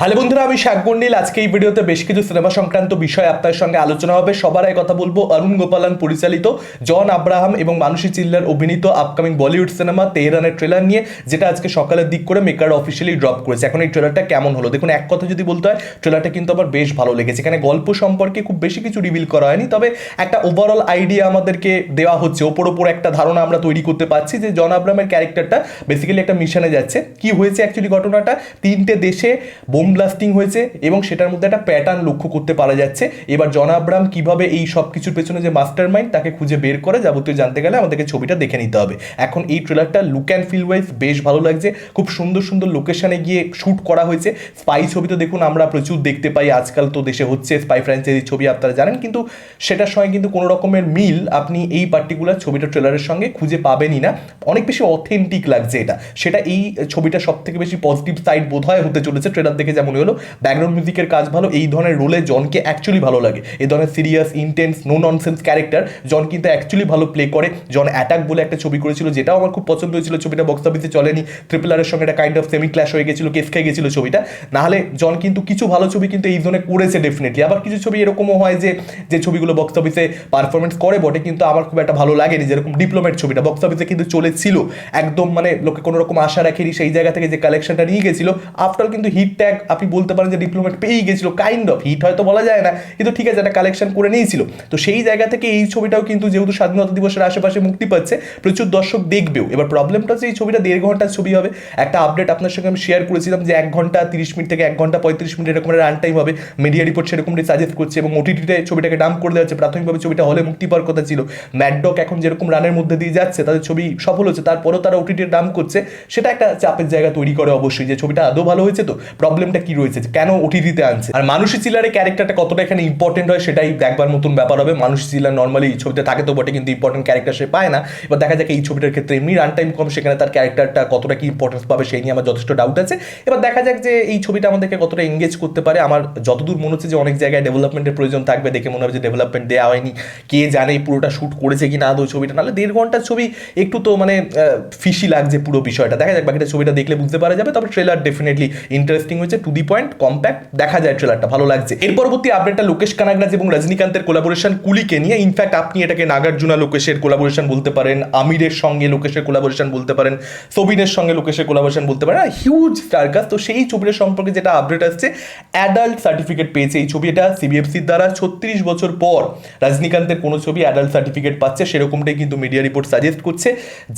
Hello বন্ধুরা, আমি শাক গন্ডিল। আজকে এই ভিডিওতে বেশ কিছু সিনেমা সংক্রান্ত বিষয় আপনার সঙ্গে আলোচনা হবে। সবার আগে কথা বলব অরুণ গোপালন পরিচালিত, জন আব্রাহাম এবং মানসী চিল্লার অভিনীত আপকামিং বলিউড সিনেমা তেহরানের ট্রেলার নিয়ে, যেটা আজকে সকালের দিক করে মেকার অফিসিয়ালি ড্রপ করেছে। এখন এই ট্রেলারটা কেমন হলো? দেখুন, এক কথা যদি বলতে হয় ট্রেলারটা কিন্তু আমার বেশ ভালো লেগেছে। এখানে গল্প সম্পর্কে খুব বেশি কিছু রিভিল করা হয়নি, তবে একটা ওভারঅল আইডিয়া আমাদেরকে দেওয়া হচ্ছে। ওপর ওপর একটা ধারণা আমরা তৈরি করতে পারছি যে, জন আব্রাহামের ক্যারেক্টারটা বেসিক্যালি একটা মিশনে যাচ্ছে। কি হয়েছে অ্যাকচুয়ালি ঘটনাটা? তিনটে দেশে বোম ব্লাস্টিং হয়েছে এবং সেটার মধ্যে একটা প্যাটার্ন লক্ষ্য করতে পারা যাচ্ছে। এবার জন আব্রাহাম কীভাবে এই সব কিছুর পেছনে যে মাস্টার মাইন্ড তাকে খুঁজে বের করে যাবতীয় জানতে গেলে আমাদেরকে ছবিটা দেখে নিতে হবে। এখন এই ট্রেলারটা লুক অ্যান্ড ফিল ওয়াইজ বেশ ভালো লাগছে। খুব সুন্দর সুন্দর লোকেশনে গিয়ে শ্যুট করা হয়েছে। স্পাই ছবি তো দেখুন আমরা প্রচুর দেখতে পাই। আজকাল তো দেশে হচ্ছে স্পাই ফ্র্যাঞ্চাইজি ছবি আপনারা জানেন, কিন্তু সেটার সঙ্গে কিন্তু কোনো রকমের মিল আপনি এই পার্টিকুলার ছবিটা ট্রেলারের সঙ্গে খুঁজে পাবেনই না। অনেক বেশি অথেন্টিক লাগছে এটা। সেটা এই ছবিটা সব থেকে বেশি পজিটিভ সাইড বোধ হয় হতে চলেছে ট্রেলার দেখে যেমন হলো ব্যাকগ্রাউন্ড মিউজিকের কাজ ভালো, এই ধরনের রোলে জনকে অ্যাকচুয়ালি ভালো লাগে। এই ধরনের serious intense no nonsense character John কিন্তু অ্যাকচুয়ালি ভালো প্লে করে। জন অ্যাটাক বলে একটা ছবি করেছিল, যেটাও আমার খুব পছন্দ হয়েছিল, ছবিটা বক্স অফিসে চলেনি। ট্রিপল আরের সঙ্গে একটা কাইন্ড অফ সেমি ক্ল্যাশ হয়ে গেছিল কেস খেয়ে গেছিল ছবিটা। নাহলে জন কিন্তু কিছু ভালো ছবি কিন্তু এই ধরনের করেছে ডেফিনেটলি আবার কিছু ছবি এরকমও হয় যে যে ছবিগুলো বক্স অফিসে পারফরমেন্স করে বটে, কিন্তু আমার খুব একটা ভালো লাগেনি, যেরকম ডিপ্লোমেট ছবিটা। বক্স অফিসে কিন্তু চলেছিল। একদম মানে লোকে কোনো রকম আশা রাখেনি, সেই জায়গা থেকে যে কালেকশনটা নিয়ে গেছিল। আফটার কিন্তু হিট ট্যাগ আপনি বলতে পারেন যে ডিপ্লোমেট পেয়েই গেছিল কাইন্ড অফ হিট হয়তো বলা যায় না, কিন্তু ঠিক আছে, একটা কালেকশন করে নিয়েছিল। তো সেই জায়গা থেকে এই ছবিটাও কিন্তু যেহেতু স্বাধীনতা দিবসের আশেপাশে মুক্তি পাচ্ছে, প্রচুর দর্শক দেখবেও। এবার প্রবলেমটা হচ্ছে এই ছবিটা দেড় ঘণ্টার ছবি হবে। একটা আপডেট আপনার সঙ্গে আমি শেয়ার করেছিলাম যে এক ঘণ্টা তিরিশ মিনিট থেকে এক ঘণ্টা পঁয়ত্রিশ মিনিট এরকম রান টাইম হবে। মিডিয়া রিপোর্ট সেরকমটাই সাজেস্ট করছে এবং ওটিটিতে ছবিটাকে ডাম্প করে দেওয়া হচ্ছে। প্রাথমিকভাবে ছবিটা হলে মুক্তি পাওয়ার কথা ছিল। ম্যাডডক এখন যেরকম রানের মধ্যে দিয়ে যাচ্ছে, তাদের ছবি সফল হচ্ছে, তারপরেও তারা ওটিটির ডাম্প করছে। সেটা একটা চাপের জায়গা তৈরি করে অবশ্যই, যে ছবিটা আদৌ ভালো হয়েছে তো। প্রবলেমটা কি রয়েছে? কেন ওটিটিতে আনছে? আর মানুষই চিলারের ক্যারেক্টারটা কতটা এখানে ইম্পর্টেন্ট হয় সেটাই দেখবার মতন ব্যাপার হবে। মানুষ চিলার নর্মালি এই ছবিতে থাকে তো, বটে, কিন্তু ইম্পর্টেন্ট ক্যারেক্টার সে পায় না। এবার দেখা যাক এই ছবিটার ক্ষেত্রে এমনি রান টাইম কম, সেখানে তার ক্যারেক্টারটা কতটা কি ইম্পর্টেন্স পাবে সেই নিয়ে আমার যথেষ্ট ডাউট আছে। এবার দেখা যাক যে এই ছবিটা আমাদেরকে কতটা এঙ্গেজ করতে পারে। আমার যতদূর মনে হচ্ছে যে অনেক জায়গায় ডেভেলপমেন্টের প্রয়োজন থাকবে। দেখে মনে হবে যে ডেভেলপমেন্ট দেওয়া হয়নি। কে জানে পুরোটা শ্যুট করেছে কি না আদৌ ছবিটা। নাহলে দেড় ঘণ্টার ছবি একটু তো মানে ফিসি লাগছে পুরো বিষয়টা। দেখা যাক, বাকিটা ছবিটা দেখলে বুঝতে পারা যাবে। তবে ট্রেলার ডেফিনেটলি ইন্টারেস্টিং হয়েছে। টু দি পয়েন্ট কম্প্যাক্ট দেখা যায় ট্রেলারটা ভালো লাগছে। এর পরবর্তী আপডেটটা লোকেশ কানাগরাজ এবং রজনীকান্তের কোলাবোরেশন কুলিকে নিয়ে। ইনফ্যাক্ট আপনি এটাকে নাগার্জুনা লোকেশের কোলাবোরেশন বলতে পারেন, আমিরের সঙ্গে লোকেশের কোলাবোরেশন বলতে পারেন, সবিনের সঙ্গে লোকেশের কোলাবোরেশন বলতে পারেন। হিউজ স্টারকাস তো সেই ছবিটার সম্পর্কে যেটা আপডেট আসছে অ্যাডাল্ট সার্টিফিকেট পেয়েছে এই ছবি ছবিটা সিবিএফসির দ্বারা। ছত্রিশ বছর পর রজনীকান্তের কোনো ছবি অ্যাডাল্ট সার্টিফিকেট পাচ্ছে, সেরকমটাই কিন্তু মিডিয়া রিপোর্ট সাজেস্ট করছে,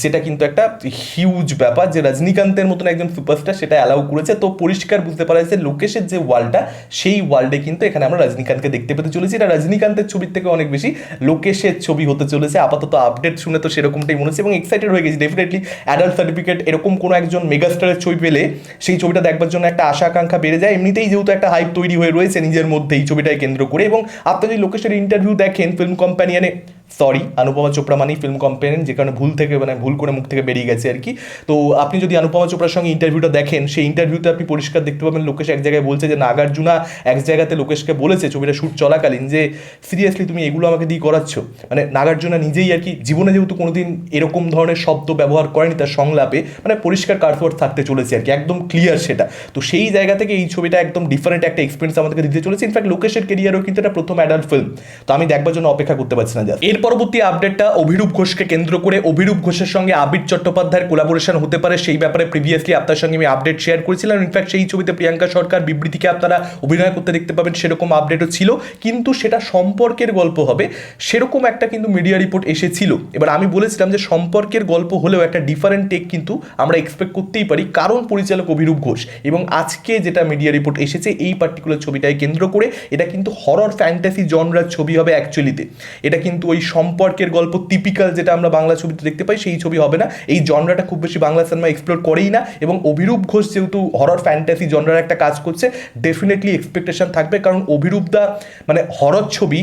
যেটা কিন্তু একটা হিউজ ব্যাপার যে রজনীকান্তের মতন একজন সুপারস্টার সেটা অ্যালাউ করেছে। তো পরিষ্কার বুঝতে যাচ্ছে লোকেশের যে ওয়ার্ল্ডটা সেই ওয়ার্ল্ডে কিন্তু এখানে আমরা রজনীকান্তকে দেখতে পেতে চলেছি। এটা রজনীকান্তের ছবির থেকে অনেক বেশি লোকেশের ছবি হতে চলেছে। আপাতত আপডেট শুনে তো সেরকমটাই মনে হচ্ছে এবং এক্সাইটেড হয়ে গেছি। ডেফিনেটলি অ্যাডাল্ট সার্টিফিকেট এরকম কোনো একজন মেগাস্টারের ছবি পেলে সেই ছবিটা দেখবার জন্য একটা আশা আকাঙ্ক্ষা বেড়ে যায়। এমনিতেই যেহেতু একটা হাইপ তৈরি হয়ে রয়েছে নিজের মধ্যে এই ছবিটাকে কেন্দ্র করে এবং আপনি যদি লোকেশের ইন্টারভিউ দেখেন ফিল্ম কোম্পানিয়ানে সরি অনুপমা চোপড়া মানেই ফিল্ম কোম্পানি যে কারণে ভুল থেকে মানে ভুল করে মুখ থেকে বেরিয়ে গেছে আর কি। তো আপনি যদি অনুপমা চোপড়ার সঙ্গে ইন্টারভিউটা দেখেন, সেই ইন্টারভিউতে আপনি পরিষ্কার দেখতে পাবেন, লোকেশ এক জায়গায় বলছে যে, নাগার্জুনা এক জায়গাতে লোকেশকে বলেছে, ছবিটা শ্যুট চলাকালীন, যে সিরিয়াসলি তুমি এগুলো আমাকে দিয়ে করাচ্ছ। মানে নাগার্জুনা নিজেই আর কি, জীবনে যেহেতু কোনোদিন এরকম ধরনের শব্দ ব্যবহার করেনি তার সংলাপে মানে পরিষ্কার কার্সওয়ার্ড থাকতে চলেছে আর কি, একদম ক্লিয়ার সেটা। তো সেই জায়গা থেকে এই ছবিটা একদম ডিফারেন্ট একটা এক্সপিরিয়েন্স আমাদেরকে দিতে চলেছে। ইনফ্যাক্ট লোকেশের কেরিয়ারও কিন্তু এটা প্রথম অ্যাডাল্ট ফিল্ম তো আমি দেখবার জন্য অপেক্ষা করতে পারছি না জাস্ট এর পরবর্তী আপডেটটা অভিরূপ ঘোষকে কেন্দ্র করে অভিরূপ ঘোষের সঙ্গে আবির চট্টোপাধ্যায়ের কোলাবোরেশন হতে পারে, সেই ব্যাপারে প্রিভিয়াসলি আপনার সঙ্গে আমি আপডেট শেয়ার করেছিলাম। ইনফ্যাক্ট সেই ছবিতে প্রিয়াঙ্কা সরকার বিবৃতিকে আপনারা অভিনয় করতে দেখতে পাবেন, সেরকম আপডেটও ছিল। কিন্তু সেটা সম্পর্কের গল্প হবে। সেরকম একটা কিন্তু মিডিয়া রিপোর্ট এসেছিল। এবার আমি বলেছিলাম যে সম্পর্কের গল্প হলেও একটা ডিফারেন্ট টেক কিন্তু আমরা এক্সপেক্ট করতেই পারি। কারণ পরিচালক অভিরূপ ঘোষ এবং আজকে যেটা মিডিয়া রিপোর্ট এসেছে, এই পার্টিকুলার ছবিটাকে কেন্দ্র করে এটা কিন্তু হরর ফ্যান্টাসি জনরার ছবি হবে অ্যাকচুয়ালিতে এটা কিন্তু ওই সম্পর্কের গল্প টিপিক্যাল যেটা আমরা বাংলা ছবিতে দেখতে পাই, সেই ছবি হবে না। এই জনরাটা খুব বেশি বাংলা সিনেমা এক্সপ্লোর করেই না এবং অভিরূপ ঘোষ যেহেতু হরর ফ্যান্টাসি জনরার একটা কাজ করছে ডেফিনেটলি এক্সপেকটেশন থাকবে কারণ অভিরূপ দা মানে হরর ছবি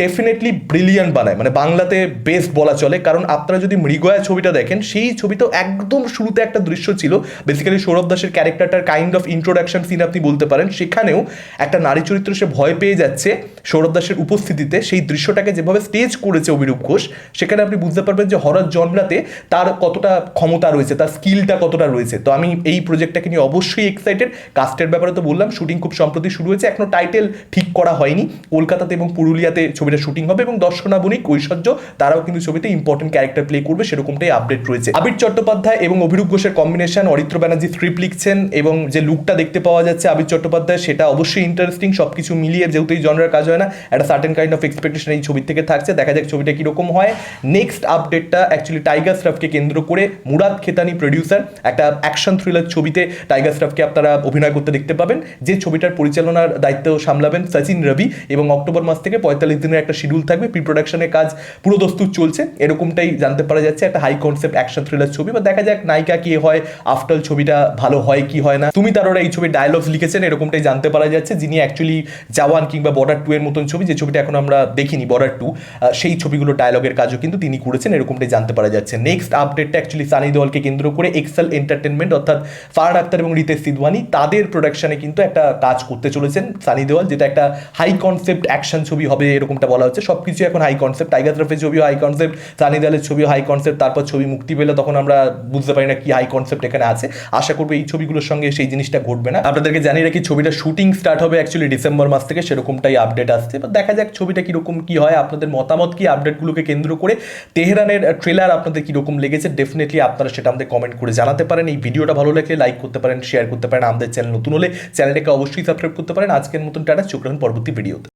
ডেফিনেটলি ব্রিলিয়ান্ট বানায়। মানে বাংলাতে বেস্ট বলা চলে। কারণ আপনারা যদি মৃগয়া ছবিটা দেখেন, সেই ছবিতেও একদম শুরুতে একটা দৃশ্য ছিল। বেসিক্যালি সৌরভ দাসের ক্যারেক্টারটার কাইন্ড অফ ইন্ট্রোডাকশন সিন আপনি বলতে পারেন। সেখানেও একটা নারী চরিত্র সে ভয় পেয়ে যাচ্ছে সৌরভ দাসের উপস্থিতিতে। সেই দৃশ্যটাকে যেভাবে স্টেজ করেছে করেছে অভিরূপ ঘোষ। সেখানে আপনি বুঝতে পারবেন যে হরর জনরাতে তার কতটা ক্ষমতা রয়েছে, তার স্কিলটা কতটা রয়েছে। তো আমি এই প্রজেক্টটাকে নিয়ে অবশ্যই এক্সাইটেড কাস্টের ব্যাপারে তো বললাম শুটিং খুব সম্প্রতি শুরু হয়েছে। এখনও টাইটেল ঠিক করা হয়নি। কলকাতাতে এবং পুরুলিয়াতে ছবিটা শুটিং হবে এবং দর্শনা বণিক ঐশ্বর্য তারাও কিন্তু ছবিতে ইম্পর্টেন্ট ক্যারেক্টার প্লে করবে, সেরকমটাই আপডেট রয়েছে। আবির চট্টোপাধ্যায় এবং অভিরূপ ঘোষের কম্বিনেশন অরিত্র ব্যানার্জি স্ক্রিপ্ট লিখছেন এবং যে লুকটা দেখতে পাওয়া যাচ্ছে আবির চট্টোপাধ্যায় সেটা অবশ্যই ইন্টারেস্টিং সবকিছু মিলিয়ে যেহেতু এই জনরের কাজ হয় না একটা সার্টেন কাইন্ড অফ এক্সপেকটেশন এই ছবির থেকে থাকছে। দেখা যাক ছবিটা কীরকম হয়? নেক্সট আপডেটটা অ্যাকচুয়ালি টাইগার শ্রফকে কেন্দ্র করে মুরাদ খেতানি প্রডিউসার একটা অ্যাকশন থ্রিলার ছবিতে টাইগার শ্রফকে আপনারা অভিনয় করতে দেখতে পাবেন। যে ছবিটার পরিচালনার দায়িত্ব সামলাবেন সচিন রবি এবং অক্টোবর মাস থেকে পঁয়তাল্লিশ দিনের একটা শিডিউল থাকবে। প্রি প্রোডাকশনের কাজ পুরো দস্তুর চলছে। এরকমটাই জানতে পারা যাচ্ছে একটা হাই কনসেপ্ট অ্যাকশন থ্রিলার ছবি। বা দেখা যাক নায়িকা কি হয় আফটার ছবিটা ভালো হয় কি হয় না। তুমি তারা এই ছবির ডায়লগস লিখেছেন, এরকমটাই জানতে পারা যাচ্ছে। যিনি অ্যাকচুয়ালি জওয়ান কিংবা বর্ডার টু এর মতন ছবি, যে ছবিটা এখন আমরা দেখিনি বর্ডার টু সেই ছবিগুলো ডায়লগের কাজও কিন্তু তিনি করেছেন, এরকমটাই জানতে পারা যাচ্ছে। নেক্সট আপডেটটা অ্যাকচুয়ালি সানি দেওয়ালকে কেন্দ্র করে এক্সেল এন্টারটেনমেন্ট অর্থাৎ ফারহান আক্তার এবং রিতেশ সিদওয়ানি তাদের প্রোডাকশনে কিন্তু একটা কাজ করতে চলেছেন সানি দেওয়াল, যেটা একটা হাই কনসেপ্ট অ্যাকশন ছবি হবে এরকমটা বলা হচ্ছে। সব কিছু এখন হাই কনসেপ্ট টাইগার শ্রফের ছবিও হাই কনসেপ্ট সানি দেওয়ালের ছবিও হাই কনসেপ্ট তারপর ছবি মুক্তি পেলে তখন আমরা বুঝতে পারি না কি হাই কনসেপ্ট এখানে আছে। আশা করব এই ছবিগুলোর সঙ্গে সেই জিনিসটা ঘটবে না। আপনাদেরকে জানিয়ে রাখি, ছবিটা শুটিং স্টার্ট হবে অ্যাকচুয়ালি ডিসেম্বর মাস থেকে, সেরকমটাই আপডেট আসছে। দেখা যাক ছবিটা কীরকম কি হয়, আপনাদের মতামত কি? আপডেটগুলোকে কেন্দ্র করে তেহরানের ট্রেলার আপনাদের কীরকম লেগেছে? ডেফিনেটলি আপনারা সেটা আমাদের কমেন্ট করে জানাতে পারেন। এই ভিডিওটা ভালো লাগলে লাইক করতে পারেন শেয়ার করতে পারেন। আমাদের চ্যানেল নতুন হলে চ্যানেলটাকে অবশ্যই সাবস্ক্রাইব করতে পারেন। আজকের মতন টাটা, চোখ রাখুন পরবর্তী ভিডিওতে